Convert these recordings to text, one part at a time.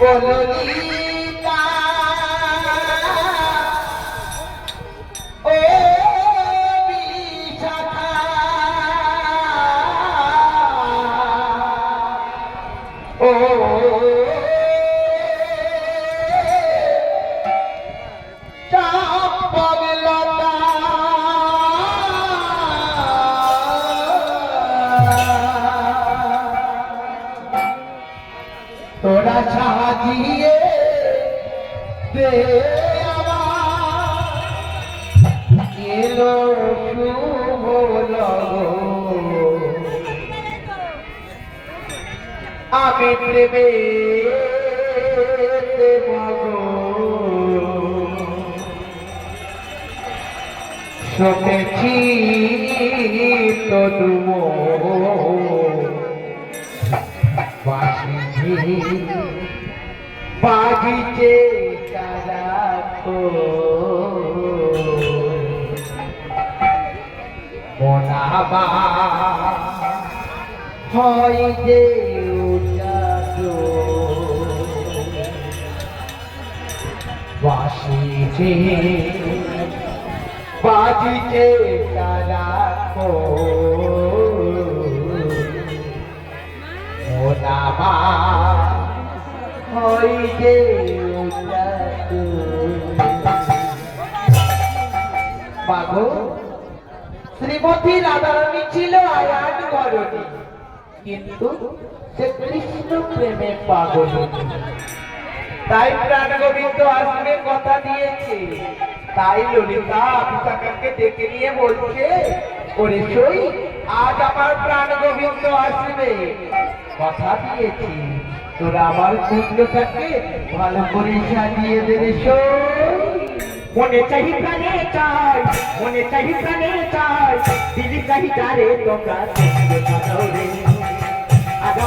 কললিতা সাজিয়ে দে এলো শুভ আমি প্রেমে শোকেছি তদুম বাসিছি বাগিচে তারাকো মনাবা হয় যে বাসিছে বাজিছে শ্রীমতী রাধারানী ছিল আয়ান ঘরণী কিন্তু সে কৃষ্ণ প্রেমে পাগল তাই প্রাণ গোবিন্দ আসবে কথা দিয়েছে। তাই ললিতা বিশাখাকে ডেকে নিয়ে বলছে ওরে সই আজ আমার প্রাণ গোবিন্দ আসবে কথা দিয়েছি। তোরা আমার কুণ্ডটাকে ভালো করে সাজিয়ে দেবে মনে চাহি প্রাণে চাই, মনে চাহি প্রাণে চাই, দিলি চাহি যারে তোমরা আজ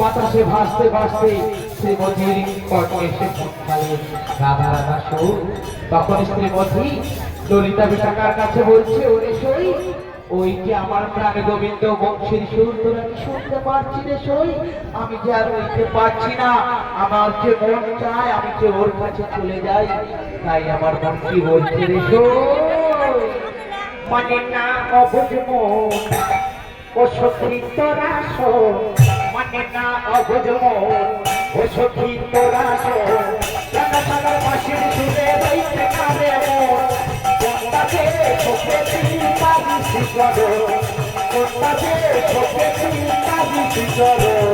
বাতাসে ভাসতে ভাসতে শ্রীমতীর কর্ণে এসে রাধা রাধা সুর। তখন শ্রীমতী ললিতা বিশাখার কাছে বলছে, ওরে সই, ওই যে আমার প্রাণ গোবিন্দ বংশের সুর, তোরা শুনতে পারছি রে সই? আমি যে আর হইতে পারছি না। আমার যে মন চায়, আমি যে ওর কাছে চলে যাই, তাই আমার মন কি বলছে রে মানে না অবুঝ ও সখী তোরা শো। মানে না অবুঝ ও সখী তোরা শো। সাদা সাদা পাশের সুরে রইতে কারে মন কোনটাতে ছোপেছি কাজি শিকড় কোনটাতে ছোপেছি কাজি শিকড় সেতে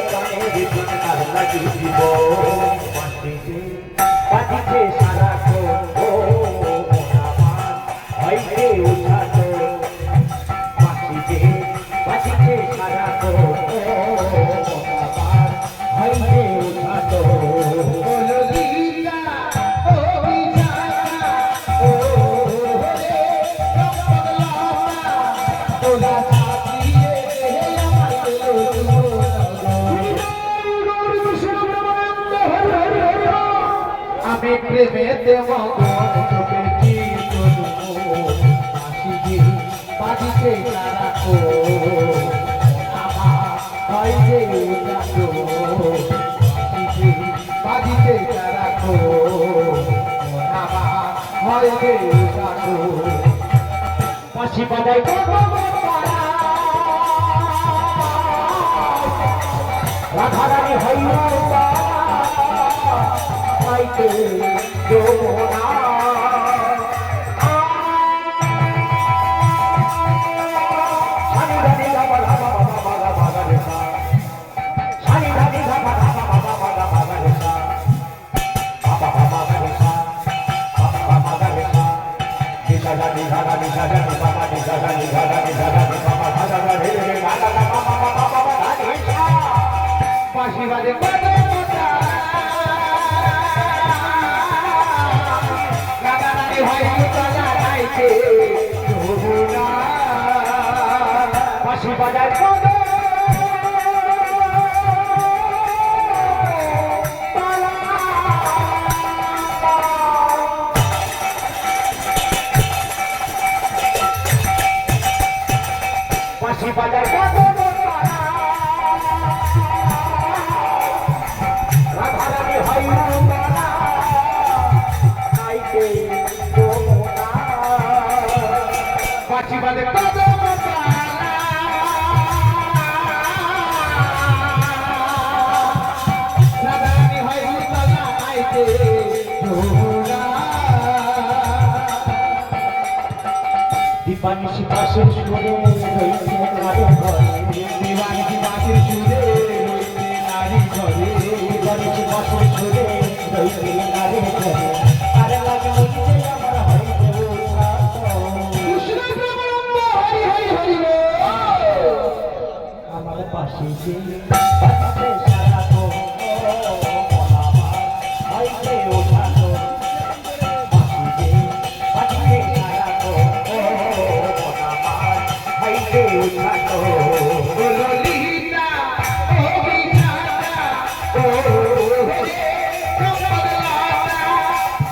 সেতে মোর কানে জীবন তার প্রেমেতে মগন চোখেছি হাসি বাজিতে রাখো হয় যে রাখো হাসি রাখো হয় যে রাখো পাশি বাজাই রাধারানী হইয়া পাইতে দেবো সানি বাজায় দীপানিশি পাশের সুরে রয়েছে নারী ঘরে দীপানিশি পাশের সুরে রয়েছে নারী ঘরে লাগে উঠছে আমার পাশে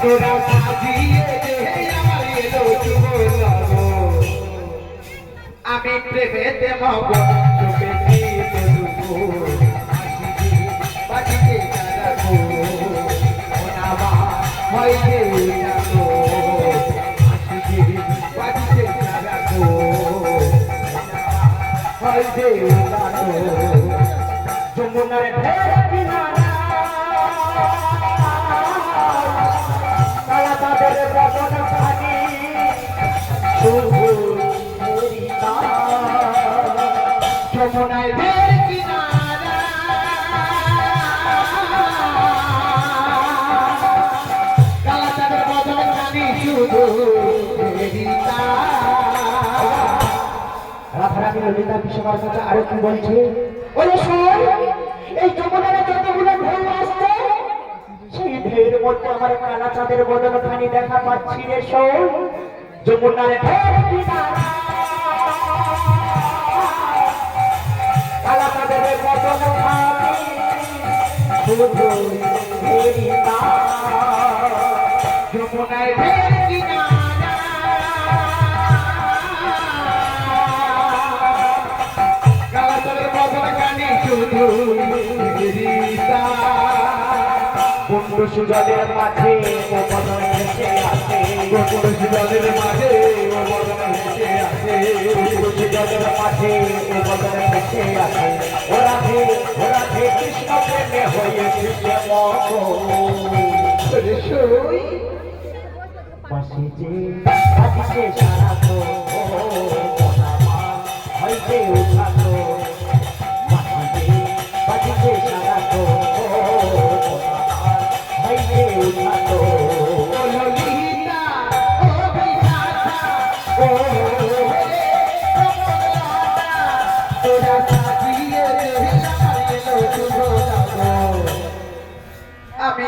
তোরা সাজিয়ে আমার এলো যুবলাগো। আমি প্রেমেতে মগন চোখে দিয়ে দেবো বাজিতে জানাব ওনামা হইতে জানো আসিবে বাজিতে জানাব হইতে জানো যমুনার ঢের কিনারা। রাধারানী ললিতা বিশ্বকার কাছে আরও কি বলছে? ওরে মধ্যে আমার কালা চাঁদের বদন খানি দেখা পাচ্ছি রে শোন। যমুনারে কালা চাঁদের বদন খানি শুধু কুণ্ড সুজলের মাঝে ও বদন ভেসে আসে। গোকুল শিবাদের মাঝে ও বদন হেসে আসে জলের মাঝে ও বদন ভেসে আসে। ওরা ভে ওরা ভে কৃষ্ণ প্রেমে হয়েছে যে সই পাশে যে সারা তো হইতে উঠাতো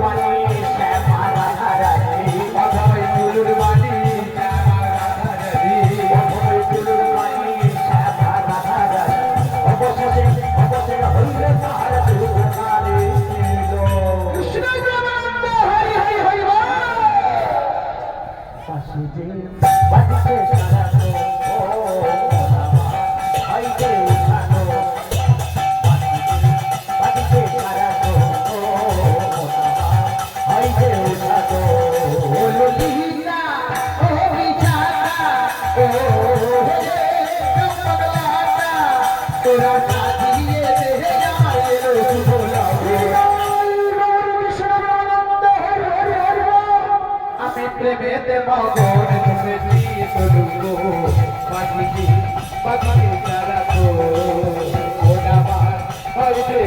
পানি প্রেমেতে মগন তুমি প্রীত রুগো পাখি পাখি তারা তো ওরা বার হইবে।